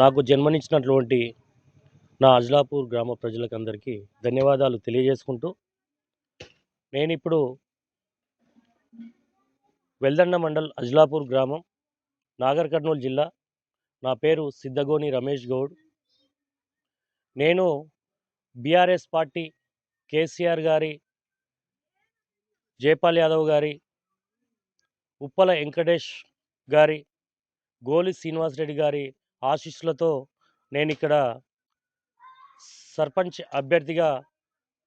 నాకు జన్మనిచ్చినటువంటి నా అజ్లాపూర్ గ్రామ ప్రజలకు అందరికీ ధన్యవాదాలు తెలియజేసుకుంటూ నేను ఇప్పుడు వెల్దండ మండల్ అజ్లాపూర్ గ్రామం నాగర్ కర్నూలు జిల్లా. నా పేరు సిద్ధగోని రమేష్ గౌడ్. నేను బీఆర్ఎస్ పార్టీ కేసీఆర్ గారి జయపాల్ యాదవ్ గారి ఉప్పల వెంకటేష్ గారి గోలి శ్రీనివాసరెడ్డి గారి ఆశీస్సులతో నేను ఇక్కడ సర్పంచ్ అభ్యర్థిగా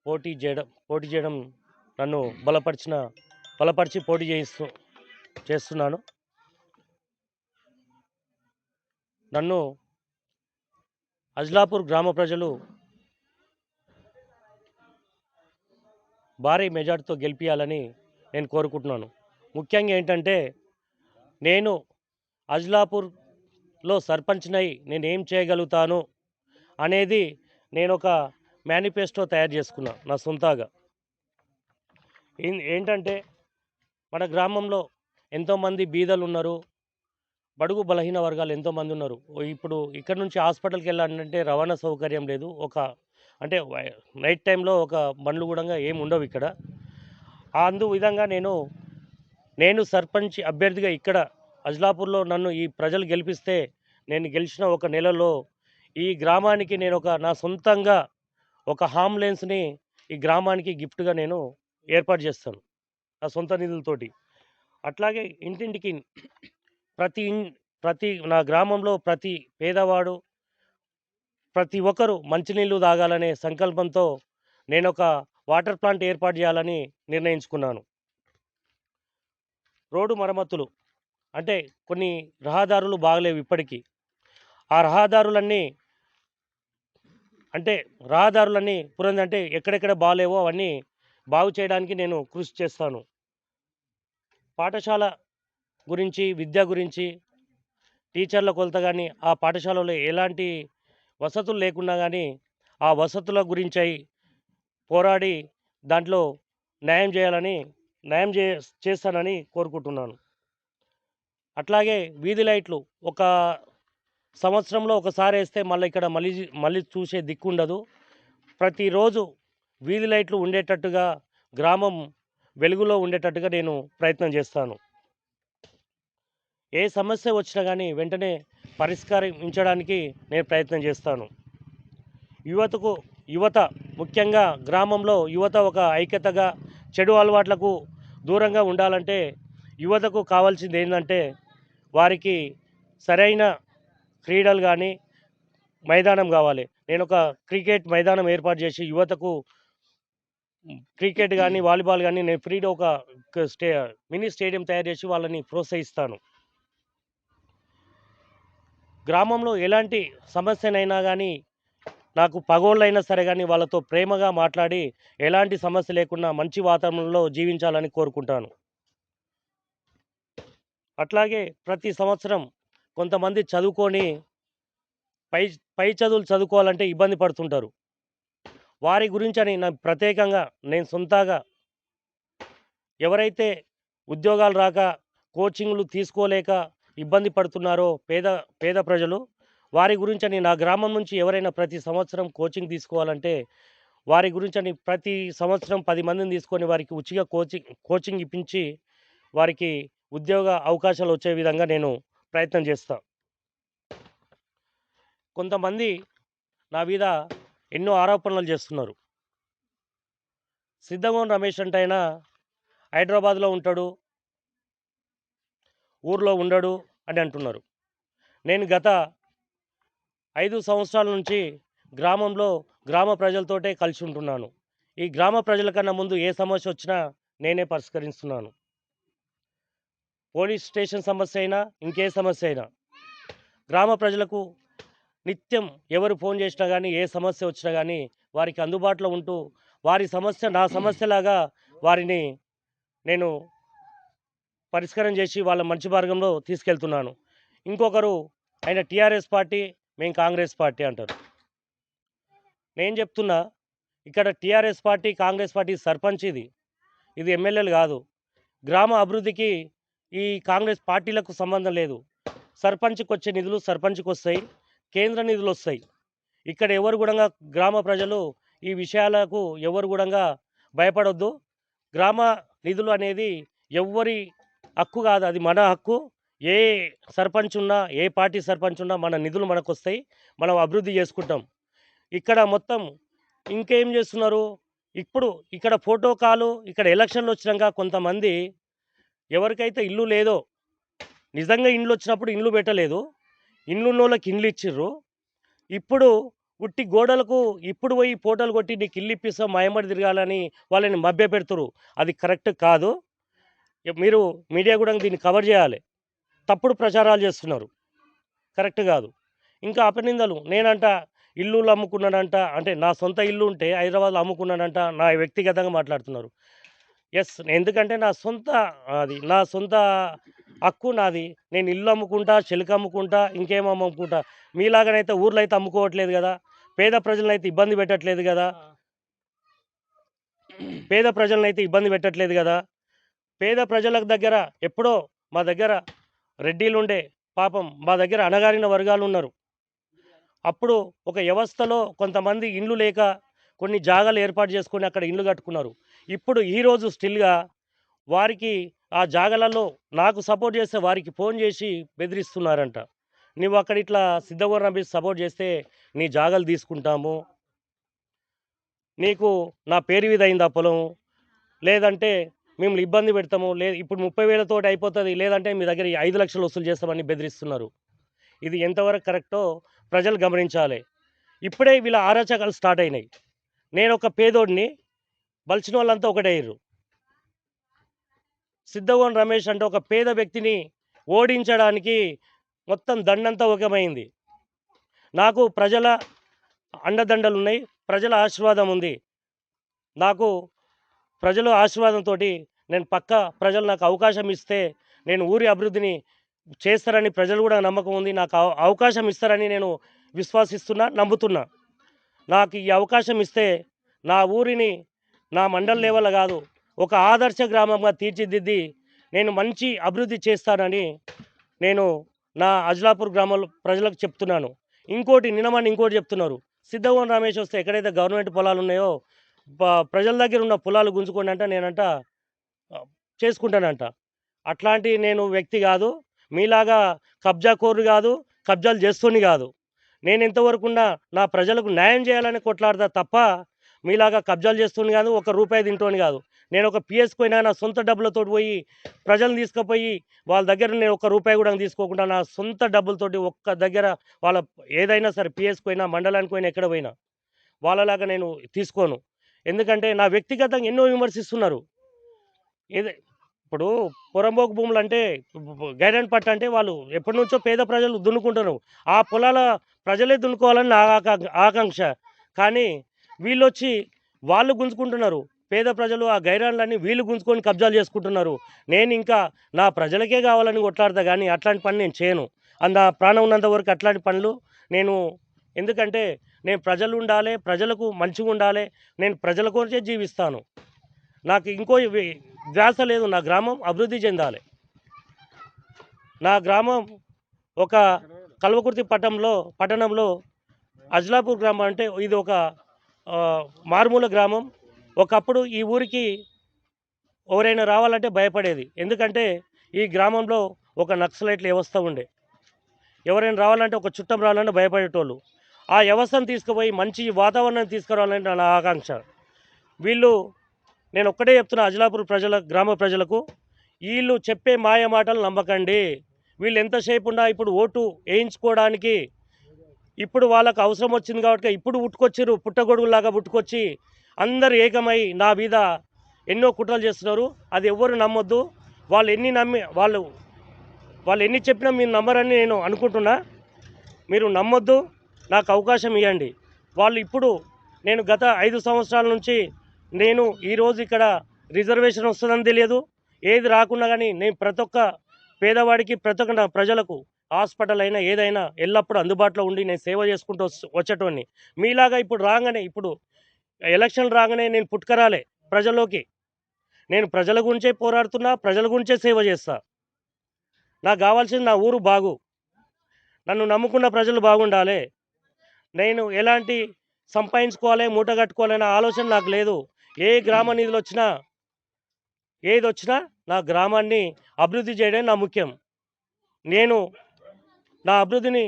పోటీ చేయడం పోటీ చేయడం నన్ను బలపరిచిన బలపరిచి పోటీ చేయిస్తూ చేస్తున్నాను. నన్ను అజ్లాపూర్ గ్రామ ప్రజలు భారీ మెజార్టీతో గెలిపించాలని నేను కోరుకుంటున్నాను. ముఖ్యంగా ఏంటంటే నేను అజ్లాపూర్లో సర్పంచ్నై నేను ఏం చేయగలుగుతాను అనేది నేను ఒక మేనిఫెస్టో తయారు చేసుకున్నా నా సొంతగా. ఏంటంటే మన గ్రామంలో ఎంతోమంది బీదలు ఉన్నారు బడుగు బలహీన వర్గాలు ఎంతోమంది ఉన్నారు ఇప్పుడు ఇక్కడ నుంచి హాస్పిటల్కి వెళ్ళాలంటే రవాణా సౌకర్యం లేదు ఒక అంటే వై- నైట్ టైంలో ఒక బండ్లు కూడా ఏమి ఉండవు ఇక్కడ. అందు విధంగా నేను నేను సర్పంచ్ అభ్యర్థిగా ఇక్కడ అజ్లాపూర్లో నన్ను ఈ ప్రజలు గెలిపిస్తే నేను గెలిచిన ఒక నెలలో ఈ గ్రామానికి నేను ఒక నా సొంతంగా ఒక హాంబులెన్స్ని ఈ గ్రామానికి గిఫ్ట్గా నేను ఏర్పాటు చేస్తాను నా సొంత నిధులతోటి. అట్లాగే ఇంటింటికి ప్రతి ప్రతి నా గ్రామంలో ప్రతి పేదవాడు ప్రతి ఒక్కరూ మంచినీళ్ళు తాగాలనే సంకల్పంతో నేను ఒక వాటర్ ప్లాంట్ ఏర్పాటు చేయాలని నిర్ణయించుకున్నాను. రోడ్డు మరమ్మతులు అంటే కొన్ని రహదారులు బాగలేవు ఇప్పటికీ. ఆ రహదారులన్నీ అంటే రహదారులన్నీ పురంది అంటే ఎక్కడెక్కడ బాగాలేవో అవన్నీ బాగు చేయడానికి నేను కృషి చేస్తాను. పాఠశాల గురించి విద్య గురించి టీచర్ల కొలత కానీ ఆ పాఠశాలలో ఎలాంటి వసతులు లేకున్నా కానీ ఆ వసతుల గురించి పోరాడి దాంట్లో న్యాయం చేయాలని న్యాయం చే చేస్తానని కోరుకుంటున్నాను. అట్లాగే వీధి లైట్లు ఒక సంవత్సరంలో ఒకసారి వేస్తే మళ్ళీ ఇక్కడ మళ్ళీ మళ్ళీ చూసే దిక్కు ఉండదు ప్రతిరోజు వీధి లైట్లు ఉండేటట్టుగా గ్రామం వెలుగులో ఉండేటట్టుగా నేను ప్రయత్నం చేస్తాను. ఏ సమస్య వచ్చినా కానీ వెంటనే పరిష్కరించడానికి నేను ప్రయత్నం చేస్తాను. యువతకు యువత ముఖ్యంగా గ్రామంలో యువత ఒక ఐక్యతగా చెడు అలవాట్లకు దూరంగా ఉండాలంటే యువతకు కావాల్సింది ఏంటంటే వారికి సరైన క్రీడలు కానీ మైదానం కావాలి. నేను ఒక క్రికెట్ మైదానం ఏర్పాటు చేసి యువతకు క్రికెట్ కానీ వాలీబాల్ కానీ నేను ఫ్రీగా ఒక ఒక స్టే మినీ స్టేడియం తయారు చేసి వాళ్ళని ప్రోత్సహిస్తాను. గ్రామంలో ఎలాంటి సమస్యనైనా కానీ నాకు పగోళ్ళైనా సరే కానీ వాళ్ళతో ప్రేమగా మాట్లాడి ఎలాంటి సమస్య లేకుండా మంచి వాతావరణంలో జీవించాలని కోరుకుంటాను. అట్లాగే ప్రతి సంవత్సరం కొంతమంది చదువుకొని పై పై చదువులు చదువుకోవాలంటే ఇబ్బంది పడుతుంటారు. వారి గురించి అని ప్రత్యేకంగా నేను సొంతగా ఎవరైతే ఉద్యోగాలు రాక కోచింగ్లు తీసుకోలేక ఇబ్బంది పడుతున్నారో పేద పేద ప్రజలు వారి గురించి అని నా గ్రామం నుంచి ఎవరైనా ప్రతి సంవత్సరం కోచింగ్ తీసుకోవాలంటే వారి గురించి అని ప్రతి సంవత్సరం పది మందిని తీసుకొని వారికి ఉచిత కోచింగ్ కోచింగ్ ఇప్పించి వారికి ఉద్యోగ అవకాశాలు వచ్చే విధంగా నేను ప్రయత్నం చేస్తా. కొంతమంది నా మీద ఎన్నో ఆరోపణలు చేస్తున్నారు. సిద్ధగోన్ రమేష్ అంటే ఆయన హైదరాబాద్లో ఉంటాడు. ఊర్లో ఉండడు అని అంటున్నారు. నేను గత ఐదు సంవత్సరాల నుంచి గ్రామంలో గ్రామ ప్రజలతోటే కలిసి ఉంటున్నాను. ఈ గ్రామ ప్రజల కన్నా ముందు ఏ సమస్య వచ్చినా నేనే పరిష్కరిస్తున్నాను. పోలీస్ స్టేషన్ సమస్య అయినా ఇంకే సమస్య అయినా గ్రామ ప్రజలకు నిత్యం ఎవరు ఫోన్ చేసినా కానీ ఏ సమస్య వచ్చినా కానీ వారికి అందుబాటులో ఉంటూ వారి సమస్య నా సమస్యలాగా వారిని నేను పరిష్కారం చేసి వాళ్ళ మంచి మార్గంలో తీసుకెళ్తున్నాను. ఇంకొకరు ఆయన టీఆర్ఎస్ పార్టీ మేము కాంగ్రెస్ పార్టీ అంటారు. నేను చెప్తున్నా ఇక్కడ టీఆర్ఎస్ పార్టీ కాంగ్రెస్ పార్టీ సర్పంచ్ ఇది. ఇది ఎమ్మెల్యేలు కాదు. గ్రామ అభివృద్ధికి ఈ కాంగ్రెస్ పార్టీలకు సంబంధం లేదు. సర్పంచ్కి వచ్చే నిధులు సర్పంచ్కి వస్తాయి కేంద్ర నిధులు వస్తాయి ఇక్కడ ఎవరు కూడా గ్రామ ప్రజలు ఈ విషయాలకు ఎవరు కూడా భయపడొద్దు. గ్రామ నిధులు అనేది ఎవ్వరి హక్కు కాదు అది మన హక్కు. ఏ సర్పంచ్ ఉన్నా ఏ పార్టీ సర్పంచ్ ఉన్నా మన నిధులు మనకు వస్తాయి మనం అభివృద్ధి చేసుకుంటాం. ఇక్కడ మొత్తం ఇంకేం చేస్తున్నారు? ఇప్పుడు ఇక్కడ ఫోటో కాలు ఇక్కడ ఎలక్షన్లు వచ్చినాక కొంతమంది ఎవరికైతే ఇల్లు లేదో నిజంగా ఇండ్లు వచ్చినప్పుడు ఇండ్లు పెట్టలేదు. ఇండ్లు ఉన్నోళ్ళకి ఇండ్లు ఇచ్చిర్రు. ఇప్పుడు ఉట్టి గోడలకు ఇప్పుడు పోయి పోటలు కొట్టి నీకు ఇల్లు ఇప్పిస్తా మాయమడి తిరగాలని వాళ్ళని మభ్య పెడుతురు అది కరెక్ట్ కాదు. మీరు మీడియా కూడా దీన్ని కవర్ చేయాలి. తప్పుడు ప్రచారాలు చేస్తున్నారు. కరెక్ట్ కాదు. ఇంకా అపనిందలు. నేనంట ఇల్లు అమ్ముకున్నాడంట. అంటే నా సొంత ఇల్లు ఉంటే హైదరాబాద్లో అమ్ముకున్నాడంట. నా వ్యక్తిగతంగా మాట్లాడుతున్నారు. ఎస్ ఎందుకంటే నా సొంత అది నా సొంత హక్కు నాది. నేను ఇల్లు అమ్ముకుంటా చెలుక అమ్ముకుంటా ఇంకేం అమ్ముకుంటా. మీలాగనైతే ఊర్లో అయితే అమ్ముకోవట్లేదు కదా. పేద ప్రజలను అయితే ఇబ్బంది పెట్టట్లేదు కదా. పేద ప్రజలను అయితే ఇబ్బంది పెట్టట్లేదు కదా. పేద ప్రజలకు దగ్గర ఎప్పుడో మా దగ్గర రెడ్డిలు ఉండే పాపం మా దగ్గర అణగారిన వర్గాలు ఉన్నారు అప్పుడు ఒక వ్యవస్థలో కొంతమంది ఇండ్లు లేక కొన్ని జాగాలు ఏర్పాటు చేసుకొని అక్కడ ఇండ్లు కట్టుకున్నారు. ఇప్పుడు ఈరోజు స్టిల్గా వారికి ఆ జాగలలో నాకు సపోర్ట్ చేస్తే వారికి ఫోన్ చేసి బెదిరిస్తున్నారంట. నువ్వు అక్కడ ఇట్లా సిద్ధగోర రంపి సపోర్ట్ చేస్తే నీ జాగలు తీసుకుంటాము. నీకు నా పేరు మీద అయింది ఆ పొలం. లేదంటే మేము ఇబ్బంది పెడతాము. లే ఇప్పుడు ముప్పై వేలతోటి అయిపోతుంది. లేదంటే మీ దగ్గర ఐదు లక్షలు వసూలు చేస్తామని బెదిరిస్తున్నారు. ఇది ఎంతవరకు కరెక్టో ప్రజలు గమనించాలి. ఇప్పుడే వీళ్ళ ఆరాచకాలు స్టార్ట్ అయినాయి. నేను ఒక పేదోడిని బలిచిన వాళ్ళంతా ఒకటయ్యారు సిద్ధగోన్ రమేష్ అంటే ఒక పేద వ్యక్తిని ఓడించడానికి మొత్తం దండంతా ఒకమైంది నాకు ప్రజల అండదండలు ఉన్నాయి ప్రజల ఆశీర్వాదం ఉంది నాకు ప్రజల ఆశీర్వాదంతో నేను పక్క ప్రజలు నాకు అవకాశం ఇస్తే నేను ఊరి అభివృద్ధిని చేస్తారని ప్రజలు కూడా నమ్మకం ఉంది. నాకు అవ- అవకాశం ఇస్తారని నేను విశ్వాసిస్తున్నా నమ్ముతున్నా. నాకు ఈ అవకాశం ఇస్తే నా ఊరిని నా మండల లెవెల్ కాదు. ఒక ఆదర్శ గ్రామంగా తీర్చిదిద్ది నేను మంచి అభివృద్ధి చేస్తానని నేను నా అజ్లాపూర్ గ్రామంలో ప్రజలకు చెప్తున్నాను. ఇంకోటి నినమని ఇంకోటి చెప్తున్నారు. సిద్ధగోన్ రమేష్ వస్తే ఎక్కడైతే గవర్నమెంట్ పొలాలు ఉన్నాయో ప్రజల దగ్గర ఉన్న పొలాలు గుంజుకోండి అంట నేనంట చేసుకుంటానంట. అట్లాంటి నేను వ్యక్తి కాదు. మీలాగా కబ్జా కోరు కాదు కబ్జాలు చేస్తూని కాదు. నేను ఇంతవరకున్నా నా ప్రజలకు న్యాయం చేయాలని కొట్లాడతా తప్ప మీలాగా కబ్జాలు చేస్తుంది కాదు ఒక రూపాయి తింటోని కాదు. నేను ఒక పిఎస్కి పోయినా నా సొంత డబ్బులతో పోయి ప్రజలను తీసుకుపోయి వాళ్ళ దగ్గర నేను ఒక రూపాయి కూడా తీసుకోకుండా నా సొంత డబ్బులతోటి ఒక్క దగ్గర వాళ్ళ ఏదైనా సరే పిఎస్కి పోయినా మండలానికి పోయినా ఎక్కడ పోయినా వాళ్ళలాగా నేను తీసుకోను. ఎందుకంటే నా వ్యక్తిగతంగా ఎన్నో విమర్శిస్తున్నారు. ఏదే ఇప్పుడు పొరంబోకు భూములు అంటే గైడెన్ పట్ట అంటే వాళ్ళు ఎప్పటి నుంచో పేద ప్రజలు దున్నుకుంటారు ఆ పొలాల ప్రజలే దున్నుకోవాలని నా ఆకాంక్ష. కానీ వీళ్ళు వచ్చి వాళ్ళు గుంజుకుంటున్నారు. పేద ప్రజలు ఆ గైరాన్లన్నీ వీళ్ళు గుంజుకొని కబ్జాలు చేసుకుంటున్నారు. నేను ఇంకా నా ప్రజలకే కావాలని కొట్లాడతా కానీ అట్లాంటి పని నేను చేయను. అంద ప్రాణం ఉన్నంత వరకు అట్లాంటి పనులు నేను ఎందుకంటే నేను ప్రజలు ఉండాలి ప్రజలకు మంచిగా ఉండాలి నేను ప్రజల కోరికే జీవిస్తాను. నాకు ఇంకో ధ్యాస లేదు నా గ్రామం అభివృద్ధి చెందాలి. నా గ్రామం ఒక కల్వకుర్తి పట్టణంలో పట్టణంలో అజ్లాపూర్ గ్రామం అంటే ఇది ఒక మారుమూల గ్రామం. ఒకప్పుడు ఈ ఊరికి ఎవరైనా రావాలంటే భయపడేది. ఎందుకంటే ఈ గ్రామంలో ఒక నక్సలైట్ల వ్యవస్థ ఉండే. ఎవరైనా రావాలంటే ఒక చుట్టం రావాలంటే భయపడేటోళ్ళు. ఆ వ్యవస్థను తీసుకుపోయి మంచి వాతావరణం తీసుకురావాలంటే నా ఆకాంక్ష. వీళ్ళు నేను ఒక్కటే చెప్తున్నా అజలాపూర్ ప్రజల గ్రామ ప్రజలకు వీళ్ళు చెప్పే మాయ మాటలు నమ్మకండి. వీళ్ళు ఎంతసేపు ఉన్నా ఇప్పుడు ఓటు వేయించుకోవడానికి ఇప్పుడు వాళ్ళకు అవసరం వచ్చింది కాబట్టి ఇప్పుడు పుట్టుకొచ్చారు పుట్టగొడుగులాగా పుట్టుకొచ్చి అందరు ఏకమై నా మీద ఎన్నో కుట్రలు చేస్తున్నారు. అది ఎవ్వరు నమ్మొద్దు. వాళ్ళు ఎన్ని నమ్మి వాళ్ళు వాళ్ళు ఎన్ని చెప్పినా మీరు నమ్మరని నేను అనుకుంటున్నా. మీరు నమ్మొద్దు. నాకు అవకాశం ఇవ్వండి వాళ్ళు ఇప్పుడు నేను గత ఐదు సంవత్సరాల నుంచి నేను ఈరోజు ఇక్కడ రిజర్వేషన్ వస్తుందని తెలియదు. ఏది రాకున్నా కానీ నేను ప్రతి ఒక్క పేదవాడికి ప్రతి ఒక్క నా ప్రజలకు హాస్పిటల్ అయినా ఏదైనా ఎల్లప్పుడూ అందుబాటులో ఉండి నేను సేవ చేసుకుంటూ వచ్చేటోడిని మీలాగా ఇప్పుడు రాగానే ఇప్పుడు ఎలక్షన్ రాగానే నేను పుట్టుకరాలే ప్రజల్లోకి. నేను ప్రజల గురించే పోరాడుతున్నా ప్రజల గురించే సేవ చేస్తా. నాకు కావాల్సింది నా ఊరు బాగు. నన్ను నమ్ముకున్న ప్రజలు బాగుండాలి. నేను ఎలాంటి సంపాదించుకోవాలి మూట కట్టుకోవాలనే ఆలోచన నాకు లేదు. ఏ గ్రామ నిధులు వచ్చినా ఏది వచ్చినా నా గ్రామాన్ని అభివృద్ధి చేయడం నా ముఖ్యం. నేను నా అభివృద్ధిని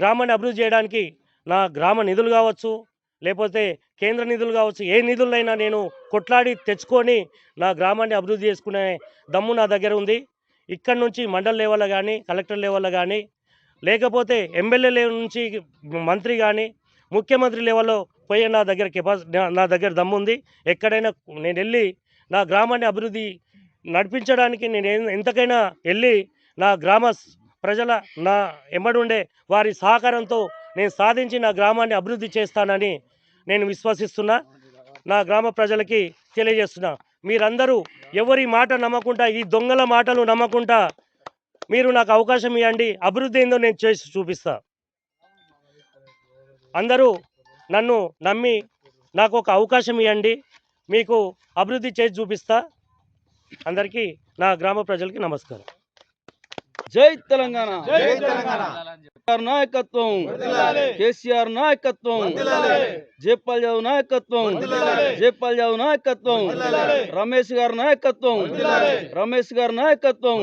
గ్రామాన్ని అభివృద్ధి చేయడానికి నా గ్రామ నిధులు కావచ్చు లేకపోతే కేంద్ర నిధులు కావచ్చు ఏ నిధులైనా నేను కొట్లాడి తెచ్చుకొని నా గ్రామాన్ని అభివృద్ధి చేసుకునే దమ్ము నా దగ్గర ఉంది. ఇక్కడ నుంచి మండల్ లెవెల్లో కానీ కలెక్టర్ లెవెల్లో కానీ లేకపోతే ఎమ్మెల్యే లెవెల్ నుంచి మంత్రి కానీ ముఖ్యమంత్రి లెవెల్లో పోయే నా దగ్గర కెపాసిటీ నా దగ్గర దమ్ము ఉంది. ఎక్కడైనా నేను వెళ్ళి నా గ్రామాన్ని అభివృద్ధి నడిపించడానికి నేను ఎంతకైనా వెళ్ళి నా గ్రామ ప్రజల నా ఎమ్మడుండే వారి సహకారంతో నేను సాధించి నా గ్రామాన్ని అభివృద్ధి చేస్తానని నేను విశ్వసిస్తున్నా. నా గ్రామ ప్రజలకి తెలియజేస్తున్నా. మీరందరూ ఎవరి మాట నమ్మకుండా ఈ దొంగల మాటలు నమ్మకుండా మీరు నాకు అవకాశం ఇవ్వండి. అభివృద్ధి ఏందో నేను చేసి చూపిస్తా. అందరూ నన్ను నమ్మి నాకు ఒక అవకాశం ఇవ్వండి. మీకు అభివృద్ధి చేసి చూపిస్తా. అందరికీ నా గ్రామ ప్రజలకి నమస్కారం. జై తెలంగాణ జై తెలంగాణ కేసీఆర్ నాయకత్వం కేసీఆర్ నాయకత్వం జయపాల్ యాదవ్ నాయకత్వం జయపాల్ యాదవ్ నాయకత్వం రమేష్ గారి నాయకత్వం రమేష్ గారి నాయకత్వం